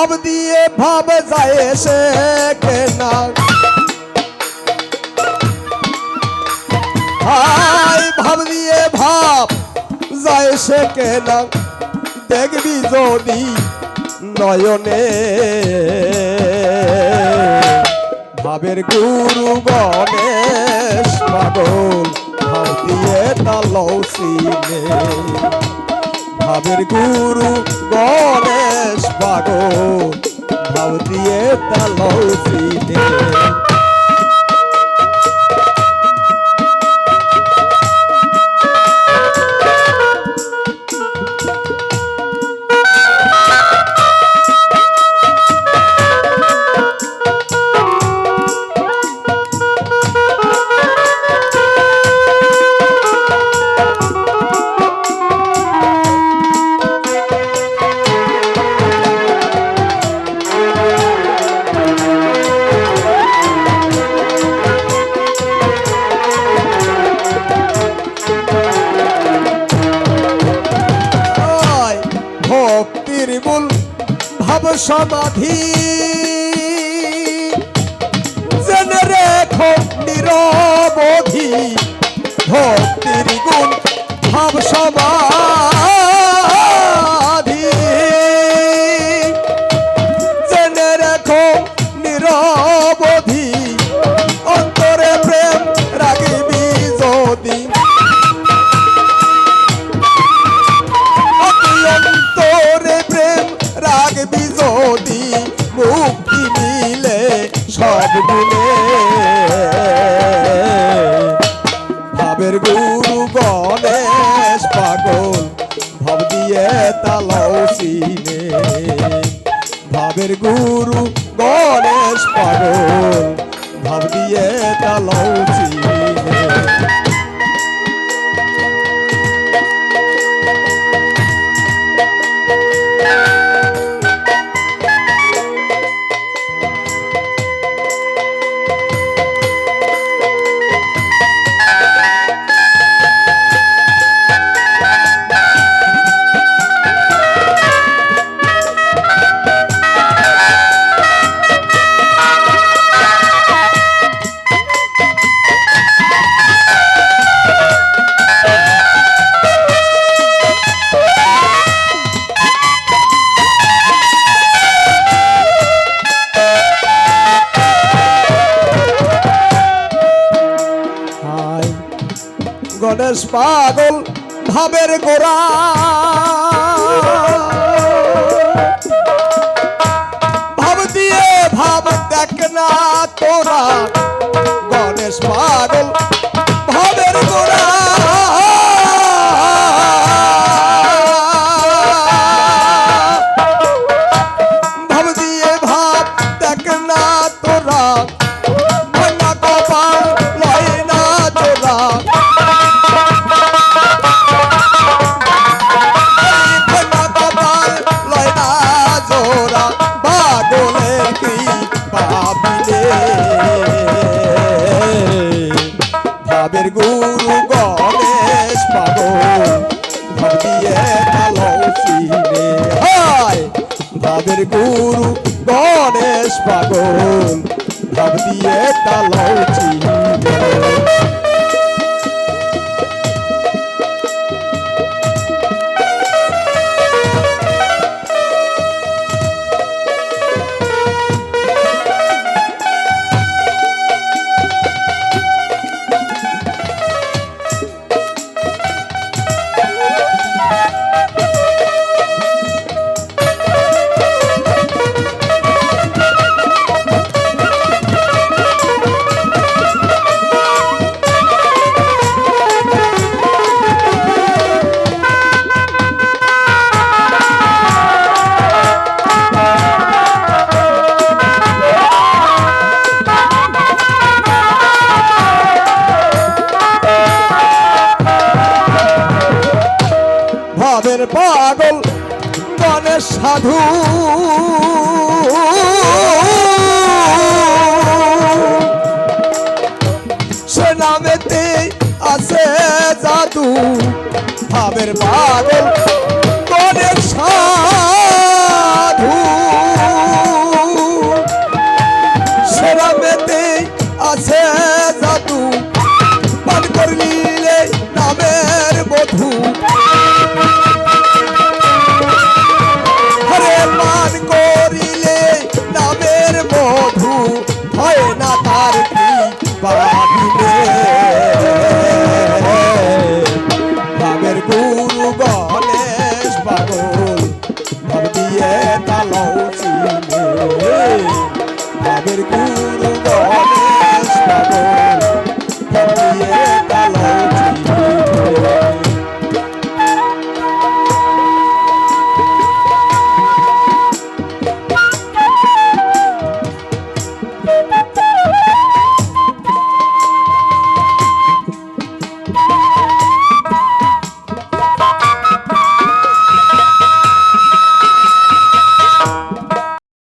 ভাব দিয়ে ভাব যায় সে কেনা। হাই ভাব দিয়ে ভাব যায় সে কেনা। দেখবি যদি নয়নে। ভাবের গুরু গণেশ পাগল, ভাব দিয়ে তালৌ সিনে। ভাবের গুরু গণেশ পাগল ভাব দিয়ে তালৌ সমাধি। জেনে রেখো নিরবধি ভক্তির গুণ ভাব সমাধি। মুক্তি মিলে সব গুণে ভাবের গুরু গণেশ পাগল, ভাব দিয়ে তালাও সিনে। ভাবের গুরু গণেশ পাগল গণেশ পাগল ভাবের গোড়া। ভাব দিয়ে ভাব দেখ না তোরা। ভাবের গুরু গণেশ পাবো। ভাবিয়ে ভালো চিনে হায় ভাবের গুরু গণেশ পাগল। ভাব দিয়ে চিনে পাগল গণেশ সাধু। সে নামেতে আছে জাদু ভাবের পাগল গণেশ সাধু। সে নামেতে আছে